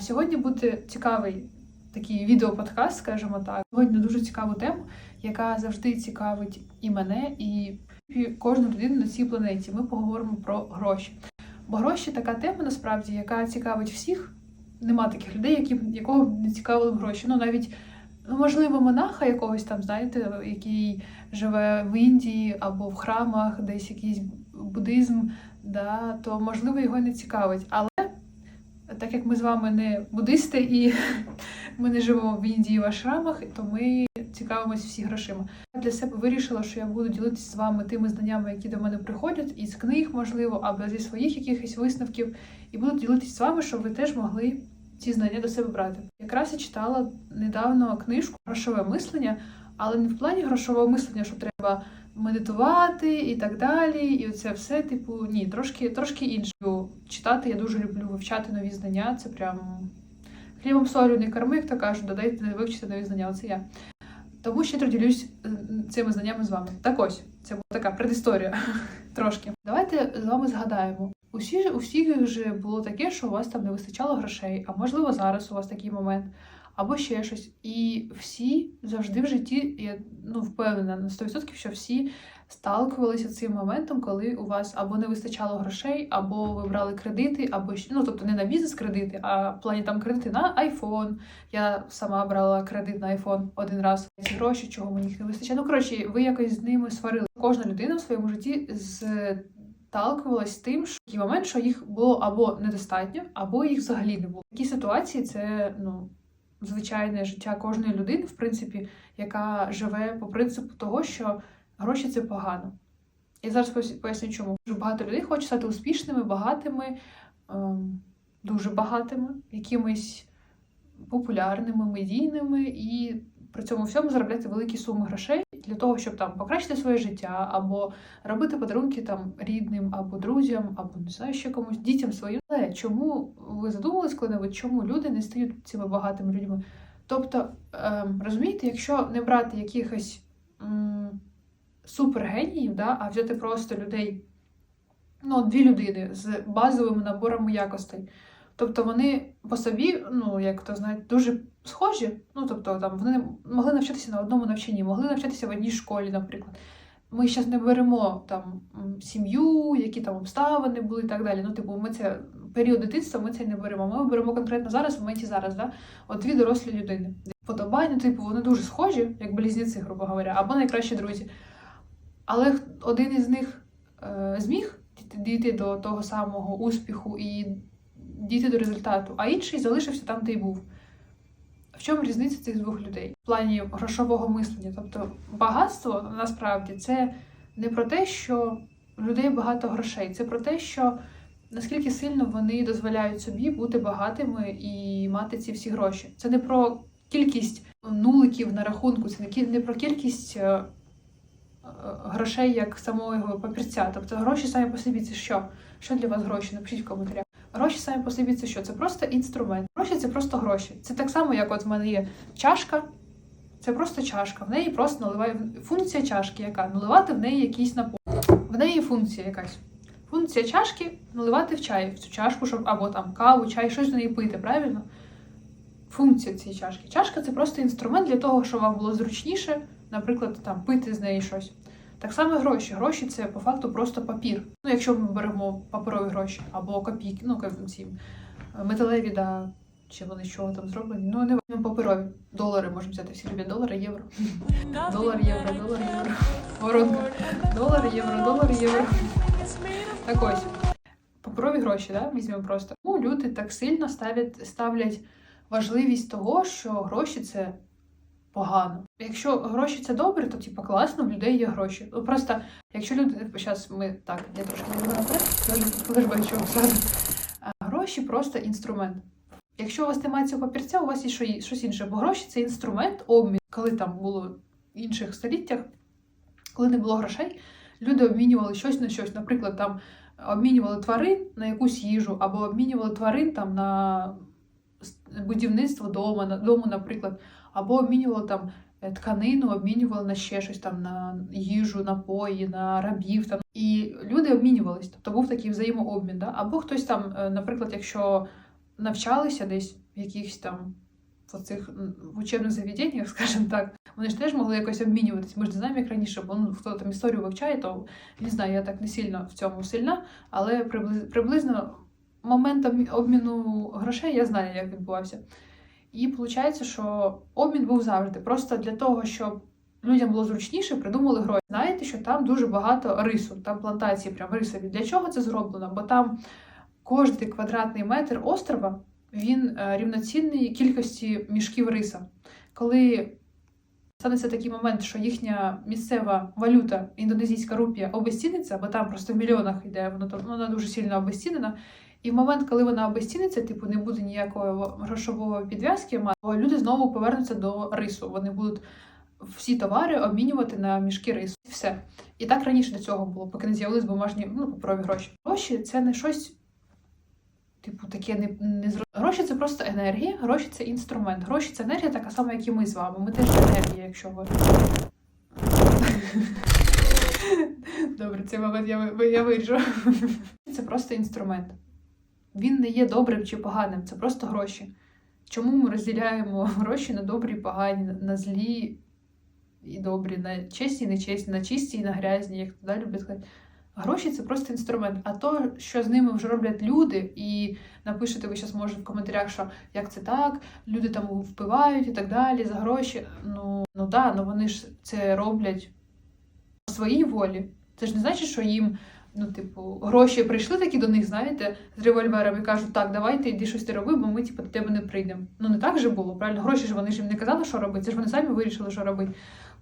Сьогодні буде цікавий такий відеоподкаст, скажімо так. Сьогодні дуже цікаву тему, яка завжди цікавить і мене, і кожну людину на цій планеті. Ми поговоримо про гроші. Бо гроші така тема, насправді, яка цікавить всіх. Нема таких людей, які, якого не цікавили гроші. Ну навіть ну, можливо, монаха якогось там, знаєте, який живе в Індії або в храмах, десь якийсь буддизм, да, то можливо його не цікавить. Але так як ми з вами не буддисти і ми не живемо в Індії в ашрамах, то ми цікавимося всі грошима. Я для себе вирішила, що я буду ділитися з вами тими знаннями, які до мене приходять, із книг, можливо, або зі своїх якихось висновків, і буду ділитися з вами, щоб ви теж могли ці знання до себе брати. Якраз я читала недавно книжку Грошове мислення, але не в плані грошового мислення, що треба медитувати і так далі. І це все, типу, ні, трошки трошки інше. Читати я дуже люблю вивчати нові знання. Це прям хлібом солю не корми, як то кажуть, додайте вивчити нові знання. Оце я. Тому ще ділюсь цими знаннями з вами. Так ось, це була така предісторія трошки. Давайте з вами згадаємо. Усі у всіх же було таке, що у вас там не вистачало грошей, а можливо зараз у вас такий момент, або ще щось. І всі завжди в житті, я ну впевнена на 100%, що всі сталкувалися цим моментом, коли у вас або не вистачало грошей, або ви брали кредити, або ну тобто не на бізнес-кредити, а в плані там кредити на айфон. Я сама брала кредит на айфон один раз. Ці гроші, чого мені їх не вистачає. Ну коротше, ви якось з ними сварили. Кожна людина в своєму житті з сталкувалась тим, що такий момент, що їх було або недостатньо, або їх взагалі не було. Такі ситуації це ну звичайне життя кожної людини, в принципі, яка живе по принципу того, що гроші це погано. Я зараз поясню, чому. Дуже багато людей хоче стати успішними, багатими, ем, дуже багатими, якимись популярними, медійними і при цьому всьому заробляти великі суми грошей для того, щоб там покращити своє життя, або робити подарунки там рідним, або друзям, або не знаю, ще комусь дітям своїм. Але чому ви задумались коли-небудь, чому люди не стають цими багатими людьми? Тобто, ем, розумієте, якщо не брати якихось супергеніїв, да, а взяти просто людей, ну, дві людини з базовими наборами якостей. Тобто вони по собі, ну як то знаєте, дуже схожі. Ну тобто, там вони могли навчатися на одному навчанні, могли навчатися в одній школі, наприклад. Ми зараз не беремо там сім'ю, які там обставини були і так далі. Ну, типу, ми це період дитинства ми це не беремо. Ми беремо конкретно зараз, в моменті зараз, да? От дві дорослі людини. Подобання, типу, вони дуже схожі, як близнюці, грубо говоря, або найкращі друзі. Але один із них е, зміг дійти до того самого успіху і дійти до результату, а інший залишився там, де й був. В чому різниця цих двох людей? В плані грошового мислення. Тобто багатство насправді це не про те, що у людей багато грошей, це про те, що наскільки сильно вони дозволяють собі бути багатими і мати ці всі гроші. Це не про кількість нуликів на рахунку, це не про кількість е, грошей як самого папірця. Тобто гроші самі по собі це що? Що для вас гроші? Напишіть в коментарях. Гроші самі по собі це що? Це просто інструмент. Гроші це просто гроші. Це так само, як от в мене є чашка. Це просто чашка. В неї просто наливає функція чашки, яка наливати в неї якийсь напій. В неї функція якась. Функція чашки наливати в чай, в цю чашку, щоб або там каву, чай, щось з неї пити, правильно? Функція цієї чашки. Чашка це просто інструмент для того, щоб вам було зручніше, наприклад, там пити з неї щось. Так само гроші. Гроші це по факту просто папір. Ну, якщо ми беремо паперові гроші або копійки, ну ці металеві, да, чи вони чого там зроблені. Ну, не паперові. Долари можемо взяти, всі люблять долари, євро. Долар, євро, долар, євро. Воронка. Долар, євро, долар, євро. Так ось. Паперові гроші, да, візьмемо просто. Ну, люди так сильно ставлять, ставлять важливість того, що гроші це погано. Якщо гроші це добре, то типу, класно, в людей є гроші. Ну, просто якщо люди зараз ми так, я трошки не наперед, що гроші просто інструмент. Якщо у вас немає цього папірця, у вас є щось інше, бо гроші це інструмент обмін. Коли там було в інших століттях, коли не було грошей, люди обмінювали щось на щось. Наприклад, там обмінювали тварин на якусь їжу, або обмінювали тварин там на будівництво дому, дому, наприклад або обмінювали там е, тканину, обмінювали на ще щось там на їжу, напої, на рабів. Там. І люди обмінювались, тобто був такий взаємообмін. Да? Або хтось там, е, наприклад, якщо навчалися десь в якихось там в цих учебних заведеннях, скажімо так, вони ж теж могли якось обмінюватись. Ми ж не знаємо, як раніше, бо ну, хто там історію вивчає, то не знаю, я так не сильно в цьому сильна, але приблизно момент обміну грошей я знаю, як відбувався. І виходить, що обмін був завжди. Просто для того, щоб людям було зручніше, придумали гроші. Знаєте, що там дуже багато рису, там плантації прям рисові. Для чого це зроблено? Бо там кожен квадратний метр острова він е, рівноцінний кількості мішків риса. Коли станеться такий момент, що їхня місцева валюта, індонезійська рупія, обезціниться, бо там просто в мільйонах йде, воно там вона дуже сильно обезцінена. І в момент, коли вона обезціниться, типу не буде ніякої грошової підв'язки, люди знову повернуться до рису. Вони будуть всі товари обмінювати на мішки рису. Все. І так раніше до цього було, поки не з'явились бумажні ну, паперові гроші. Гроші це не щось. Типу, таке не, не зро... Гроші це просто енергія, гроші це інструмент. Gроші це енергія така сама, як і ми з вами. Ми теж енергія, якщо ви. Добре, цей момент я, я виріжу. Це просто інструмент. Він не є добрим чи поганим, це просто гроші. Чому ми розділяємо гроші на добрі і погані, на злі і добрі, на чесні і нечесні, на чисті і на грязні, як туди люблять сказати. Гроші це просто інструмент. А то, що з ними вже роблять люди, і напишете ви зараз може в коментарях, що як це так, люди там впивають і так далі за гроші. Ну ну да, ну вони ж це роблять по своїй волі. Це ж не значить, що їм, ну, типу, гроші прийшли такі до них, знаєте, з револьверами і кажуть, так, давайте йди щось ти роби, бо ми типу, до тебе не прийдемо. Ну не так же було, правильно? Гроші ж вони ж їм не казали, що робити, це ж вони самі вирішили, що робити.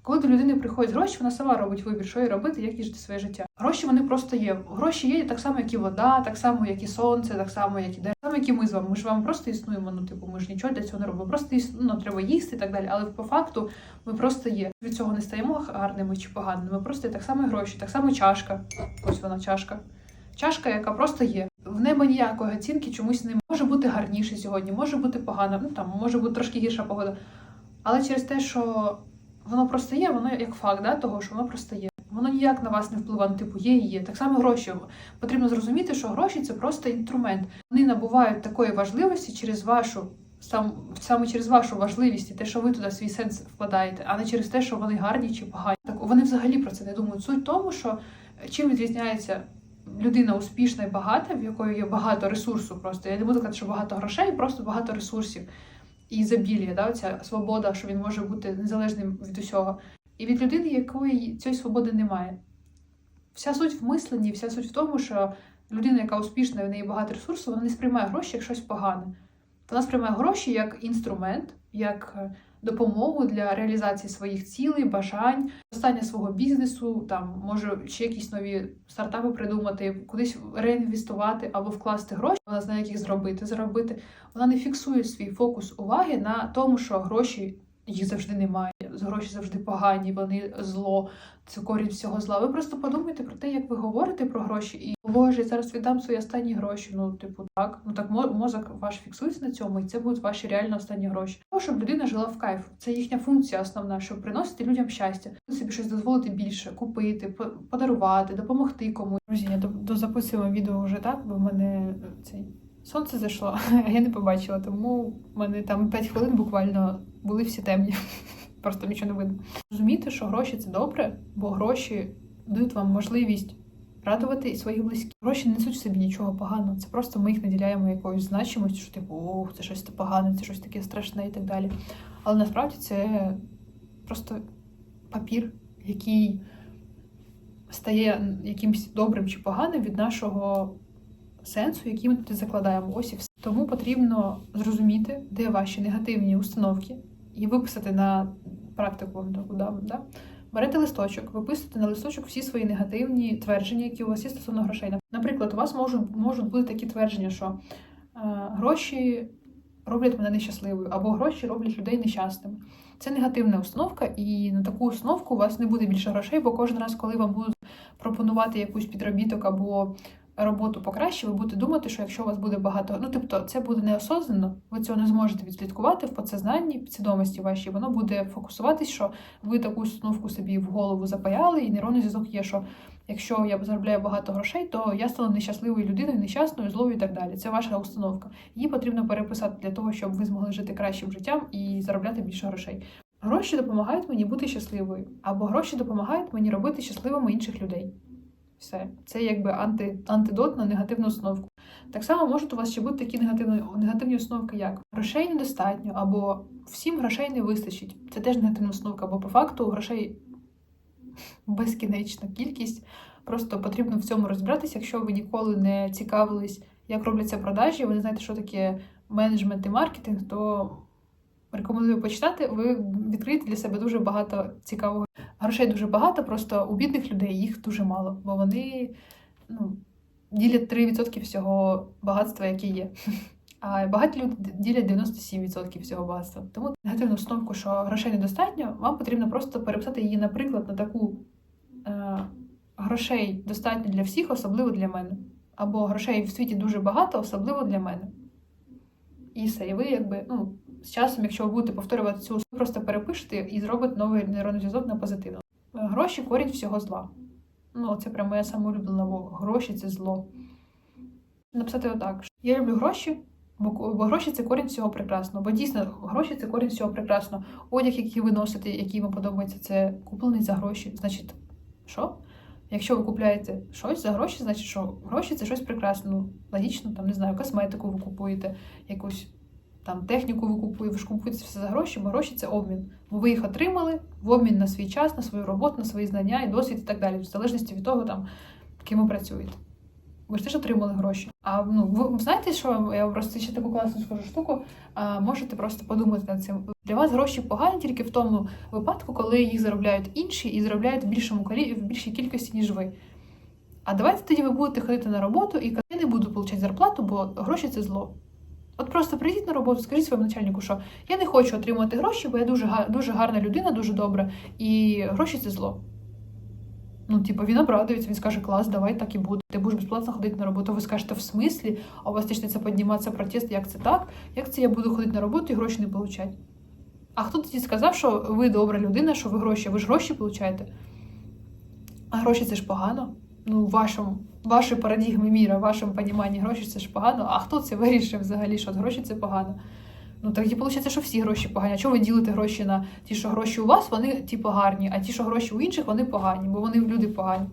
Коли до людини приходять гроші, вона сама робить вибір, що їй робити, як їй жити своє життя. Гроші вони просто є. Гроші є так само, як і вода, так само, як і сонце, так само, як і дерево, так само, як і ми з вами. Ми ж вам просто існуємо. Ну, типу, ми ж нічого для цього не робимо. Просто ну, треба їсти і так далі. Але по факту ми просто є. Від цього не стаємо гарними чи поганими. Ми просто є так само гроші, так само чашка. Ось вона чашка. Чашка, яка просто є. В небо ніякої оцінки чомусь не може бути гарніше сьогодні, може бути погано, ну там може бути трошки гірша погода. Але через те, що воно просто є, воно як факт, да, того, що воно просто є. Воно ніяк на вас не впливає, ну, типу, є і є. Так само гроші. Потрібно зрозуміти, що гроші це просто інструмент. Вони набувають такої важливості через вашу сам саме через вашу важливість і те, що ви туди свій сенс вкладаєте, а не через те, що вони гарні чи погані. Так вони взагалі про це не думають. Суть в тому, що чим відрізняється людина успішна і багата, в якої є багато ресурсу. Просто я не буду казати, що багато грошей, просто багато ресурсів і ізобілія, да, ця свобода, що він може бути незалежним від усього. І від людини, якої цієї свободи немає. Вся суть в мисленні, вся суть в тому, що людина, яка успішна, в неї багато ресурсу, вона не сприймає гроші як щось погане. Вона сприймає гроші як інструмент, як е, допомогу для реалізації своїх цілей, бажань, зростання свого бізнесу, там може ще якісь нові стартапи придумати, кудись реінвестувати або вкласти гроші. Вона знає, як їх зробити, заробити. Вона не фіксує свій фокус уваги на тому, що гроші їх завжди немає. Гроші завжди погані, вони зло, це корінь всього зла. Ви просто подумайте про те, як ви говорите про гроші, і боже, зараз віддам свої останні гроші. Ну, типу, так. Ну так мозок ваш фіксується на цьому, і це будуть ваші реально останні гроші. Тому, щоб людина жила в кайф. Це їхня функція основна, щоб приносити людям щастя, собі щось дозволити більше, купити, по- подарувати, допомогти комусь. Друзі, я дозаписуємо відео вже так, бо в мене цей сонце зайшло, а я не побачила, тому в мене там 5 хвилин буквально були всі темні. Просто нічого не видно. Розуміти, що гроші це добре, бо гроші дають вам можливість радувати своїх близьких. Гроші не несуть в собі нічого поганого. Це просто ми їх наділяємо якоюсь значимостю, що типу, ох, це щось погане, це щось таке страшне і так далі. Але насправді це просто папір, який стає якимось добрим чи поганим від нашого сенсу, який ми туди закладаємо. Ось і все. Тому потрібно зрозуміти, де ваші негативні установки, і виписати на практику таку дам. Да? Берете листочок, виписуєте на листочок всі свої негативні твердження, які у вас є стосовно грошей. Наприклад, у вас можуть, можуть бути такі твердження, що е, гроші роблять мене нещасливою, або гроші роблять людей нещасними. Це негативна установка, і на таку установку у вас не буде більше грошей, бо кожен раз, коли вам будуть пропонувати якусь підробіток або роботу покраще, ви будете думати, що якщо у вас буде багато, ну тобто це буде неосознано, ви цього не зможете відслідкувати в подсознанні, підсвідомості вашій, воно буде фокусуватись, що ви таку установку собі в голову запаяли, і нейронний зв'язок є, що якщо я заробляю багато грошей, то я стану нещасливою людиною, нещасною, злою і так далі. Це ваша установка. Її потрібно переписати для того, щоб ви змогли жити кращим життям і заробляти більше грошей. Гроші допомагають мені бути щасливою, або гроші допомагають мені робити щасливими інших людей. Все, це якби анти, антидот на негативну установку. Так само можуть у вас ще бути такі негативні, негативні установки, як грошей недостатньо, або всім грошей не вистачить. Це теж негативна установка, бо по факту грошей безкінечна кількість. Просто потрібно в цьому розібратися, якщо ви ніколи не цікавились, як робляться продажі, ви не знаєте, що таке менеджмент і маркетинг, то рекомендую почитати. Ви відкриєте для себе дуже багато цікавого. Грошей дуже багато, просто у бідних людей їх дуже мало, бо вони ну, ділять 3% всього багатства, яке є. А багаті люди ділять 97% всього багатства. Тому негативну установку, що грошей недостатньо, вам потрібно просто переписати її, наприклад, на таку е, грошей достатньо для всіх, особливо для мене. Або грошей в світі дуже багато, особливо для мене. І все. Якби, ну, з часом, якщо ви будете повторювати цю, ви просто перепишете і зробите новий нейронний зв'язок на позитивно. Е, Гроші корінь всього зла. Ну, це прям моя сама улюблена мова. Гроші це зло. Написати отак: я люблю гроші, бо, бо гроші це корінь всього прекрасного. Бо дійсно гроші це корінь всього прекрасного. Одяг, який ви носите, який вам подобається, це куплений за гроші. Значить, що? Якщо ви купуєте щось за гроші, значить, що гроші це щось прекрасне. Ну, логічно, там не знаю, косметику ви купуєте, якусь там техніку ви купуєте, ви ж купуєте все за гроші, бо гроші це обмін. Бо ви їх отримали в обмін на свій час, на свою роботу, на свої знання і досвід і так далі, в залежності від того, там, ким ви працюєте. Ви ж теж отримали гроші. А ну ви знаєте, що я просто ще таку класну скажу штуку. А, можете просто подумати над цим. Для вас гроші погані тільки в тому випадку, коли їх заробляють інші і заробляють в більшому калі... в більшій кількості, ніж ви. А давайте тоді ви будете ходити на роботу і казати, я не буду отримати зарплату, бо гроші це зло. От просто прийдіть на роботу, скажіть своєму начальнику, що я не хочу отримувати гроші, бо я дуже дуже гарна людина, дуже добра, і гроші це зло. Ну, типу, він обрадується, він скаже, клас, давай так і буде. Ти будеш безплатно ходити на роботу. Ви скажете, в смислі, а у вас почнеться підніматися протест, як це так? Як це я буду ходити на роботу і гроші не получати? А хто тоді сказав, що ви добра людина, що ви гроші, ви ж гроші получаєте? А гроші це ж погано. Ну, в вашому, вашій парадігмі міра, в вашому поніманні гроші це ж погано. А хто це вирішив взагалі, що гроші це погано? Ну тоді виходить, що всі гроші погані. А чого ви ділите гроші на ті, що гроші у вас, вони типу гарні, а ті, що гроші у інших, вони погані, бо вони люди погані.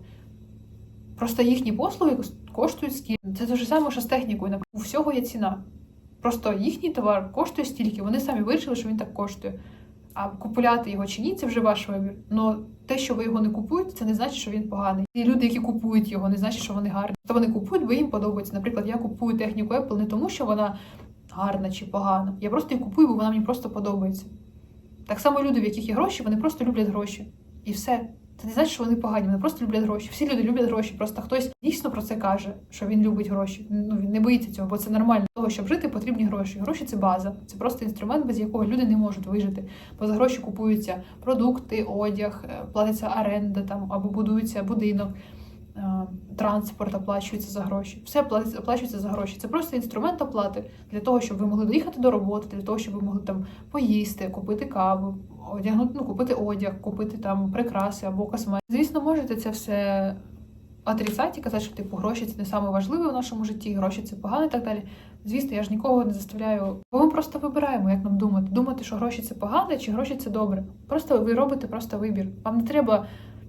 Просто їхні послуги коштують скільки. Це те ж саме, що з технікою. У всього є ціна. Просто їхній товар коштує стільки, вони самі вирішили, що він так коштує. А купуляти його чи ні, це вже ваш вибір. Но те, що ви його не купуєте, це не значить, що він поганий. І люди, які купують його, не значить, що вони гарні. То вони купують, бо їм подобається. Наприклад, я купую техніку Apple не тому, що вона гарна чи погана. Я просто її купую, бо вона мені просто подобається. Так само люди, в яких є гроші, вони просто люблять гроші. І все. Це не значить, що вони погані, вони просто люблять гроші. Всі люди люблять гроші. Просто хтось дійсно про це каже, що він любить гроші. Ну він не боїться цього, бо це нормально. Того, щоб жити, потрібні гроші. Гроші це база, це просто інструмент, без якого люди не можуть вижити. Бо за гроші купуються продукти, одяг, е, платиться оренда там або будується будинок. Е, Транспорт оплачується за гроші, все оплачується за гроші. Це просто інструмент оплати для того, щоб ви могли доїхати до роботи, для того, щоб ви могли там поїсти, купити каву, одягнути, ну, купити одяг, купити там прикраси або косметику. Звісно, можете це все отрицати і казати, що типу гроші це не саме важливе в нашому житті, гроші це погано і так далі. Звісно, я ж нікого не заставляю. Бо ми просто вибираємо, як нам думати. Думати, що гроші це погано чи гроші це добре. Просто ви робите просто вибір. Вам не треба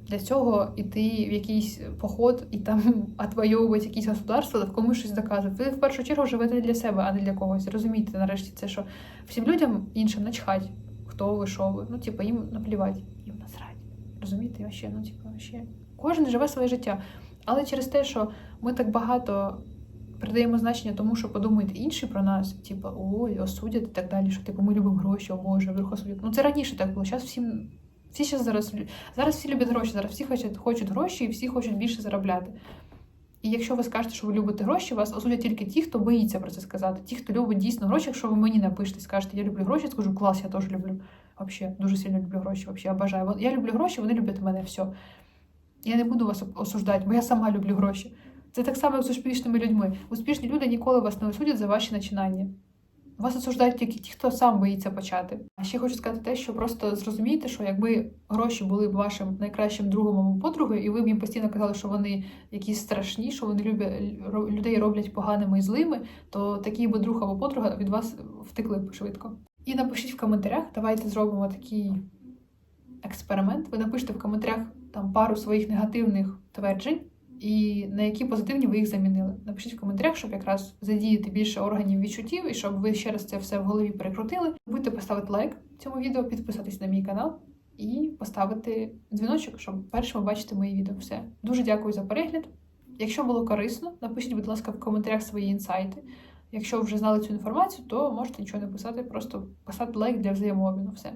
для цього йти в якийсь поход і там отвоювати якісь государства, в комусь щось доказувати. Ви в першу чергу живете для себе, а не для когось. Розумієте, нарешті, це що всім людям іншим начхать, хто ви, що ви. Ну, типу, їм наплівати, їм насрать. Розумієте, вообще, ну, типу, вообще. Кожен живе своє життя. Але через те, що ми так багато придаємо значення тому, що подумають інші про нас, типу, ой, осудять і так далі, що типу ми любимо гроші, о Боже, вдруг осудять. Ну це раніше так було. Зараз всім всі зараз зараз зараз всі люблять гроші, зараз всі хочуть, хочуть гроші і всі хочуть більше заробляти. І якщо ви скажете, що ви любите гроші, вас осудять тільки ті, хто боїться про це сказати. Ті, хто любить дійсно гроші, якщо ви мені напишете, скажете, я люблю гроші, я скажу, клас, я теж люблю. Вообще, дуже сильно люблю гроші, вообще обожаю. Я люблю гроші, вони люблять мене, все. Я не буду вас осуждати, бо я сама люблю гроші. Це так само, як з успішними людьми. Успішні люди ніколи вас не осудять за ваші начинання. Вас осуждають тільки ті, хто сам боїться почати. А ще хочу сказати те, що просто зрозумійте, що якби гроші були б вашим найкращим другом або подругою, і ви б їм постійно казали, що вони якісь страшні, що вони люблять людей роблять поганими і злими, то такий би друг або подруга від вас втекли б швидко. І напишіть в коментарях, давайте зробимо такий експеримент. Ви напишете в коментарях там пару своїх негативних тверджень, і на які позитивні ви їх замінили. Напишіть в коментарях, щоб якраз задіяти більше органів відчуттів і щоб ви ще раз це все в голові перекрутили. Будьте поставити лайк цьому відео, підписатись на мій канал і поставити дзвіночок, щоб першими бачити мої відео. Все. Дуже дякую за перегляд. Якщо було корисно, напишіть, будь ласка, в коментарях свої інсайти. Якщо вже знали цю інформацію, то можете нічого не писати, просто поставити лайк для взаємообміну. Все.